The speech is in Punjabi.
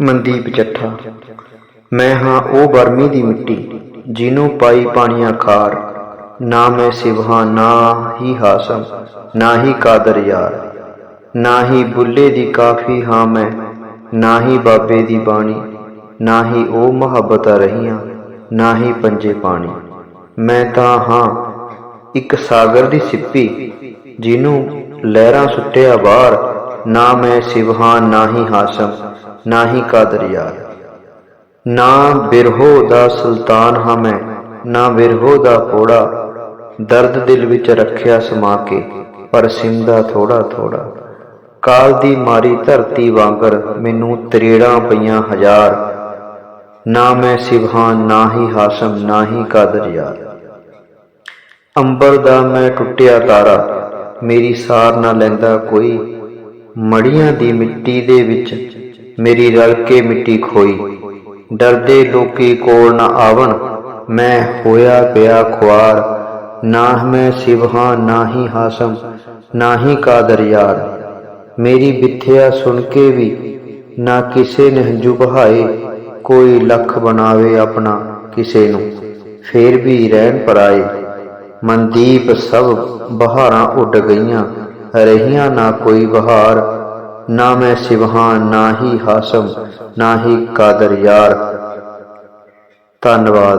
ਮਨਦੀਪ ਜੱਠਾ। ਮੈਂ ਹਾਂ ਉਹ ਬਰਮੀ ਦੀ ਮਿੱਟੀ, ਜਿਹਨੂੰ ਪਾਈ ਪਾਣੀਆਂ ਖਾਰ। ਨਾ ਮੈਂ ਸਿਵਹਾਂ, ਨਾ ਹੀ ਹਾਸਮ, ਨਾ ਹੀ ਕਾਦਰ ਯਾਰ। ਨਾ ਹੀ ਬੁੱਲੇ ਦੀ ਕਾਫੀ ਹਾਂ ਮੈਂ, ਨਾ ਹੀ ਬਾਬੇ ਦੀ ਬਾਣੀ। ਨਾ ਹੀ ਉਹ ਮੁਹੱਬਤਾਂ ਰਹੀਆਂ, ਨਾ ਹੀ ਪੰਜੇ ਪਾਣੀ। ਮੈਂ ਤਾਂ ਹਾਂ ਇੱਕ ਸਾਗਰ ਦੀ ਸਿੱਪੀ, ਜਿਹਨੂੰ ਲਹਿਰਾਂ ਸੁੱਟਿਆ ਬਾਹਰ ਨਾ ਮੈਂ ਸਿਵ ਹਾਂ ਨਾ ਹੀ ਹਾਸਮ, ਨਾ ਹੀ ਕਾਦਰ ਯਾਰ। ਨਾ ਬਿਰਹੋ ਦਾ ਸੁਲਤਾਨ ਹਾਂ ਮੈਂ, ਨਾ ਬਿਰਹੋ ਦਾ ਕੋੜਾ ਦਰਦ ਦਿਲ ਵਿੱਚ ਰੱਖਿਆ ਸਮਾ ਕੇ, ਪਰ ਸਿੰਦਾ ਥੋੜਾ ਥੋੜਾ। ਕਾਲ ਦੀ ਮਾਰੀ ਧਰਤੀ ਵਾਂਗਰ ਮੈਨੂੰ ਤਰੇੜਾਂ ਪਈਆਂ ਹਜ਼ਾਰ। ਨਾ ਮੈਂ ਸਿਵਹਾਨ ਨਾ ਹੀ ਹਾਸਮ, ਨਾ ਹੀ ਕਾਦਰ ਯਾਰ। ਅੰਬਰ ਦਾ ਮੈਂ ਟੁੱਟਿਆ ਤਾਰਾ, ਮੇਰੀ ਸਾਰ ਨਾ ਲੈਂਦਾ ਕੋਈ ਮੜੀਆਂ ਦੀ ਮਿੱਟੀ ਦੇ ਵਿੱਚ ਮੇਰੀ ਰਲ ਕੇ ਮਿੱਟੀ ਖੋਈ। ਡਰਦੇ ਲੋਕੀ ਕੋਲ ਨਾ ਆਵਣ, ਮੈਂ ਹੋਇਆ ਪਿਆ ਖੁਆਰ। ਨਾ ਮੈਂ ਸਿਵਹਾਂ, ਨਾ ਹੀ ਹਾਸਮ, ਨਾ ਹੀ ਕਾਦਰ ਯਾਰ। ਮੇਰੀ ਬਿਥਿਆ ਸੁਣ ਕੇ ਵੀ ਨਾ ਕਿਸੇ ਨੇ ਹੰਝੂ ਬਹਾਏ ਕੋਈ ਲੱਖ ਬਣਾਵੇ ਆਪਣਾ ਕਿਸੇ ਨੂੰ। ਫੇਰ ਵੀ ਰਹਿਣ ਪਰਾਏ, ਮਨਦੀਪ ਸਭ ਬਹਾਰਾਂ ਉੱਡ ਗਈਆਂ। ਰਹੀਆਂ ਨਾ ਕੋਈ ਬਹਾਰ ਨਾ ਮੈਂ ਸਿਵਹਾਂ, ਨਾ ਹੀ ਹਾਸਮ, ਨਾ ਹੀ ਕਾਦਰ ਯਾਰ। ਧੰਨਵਾਦ।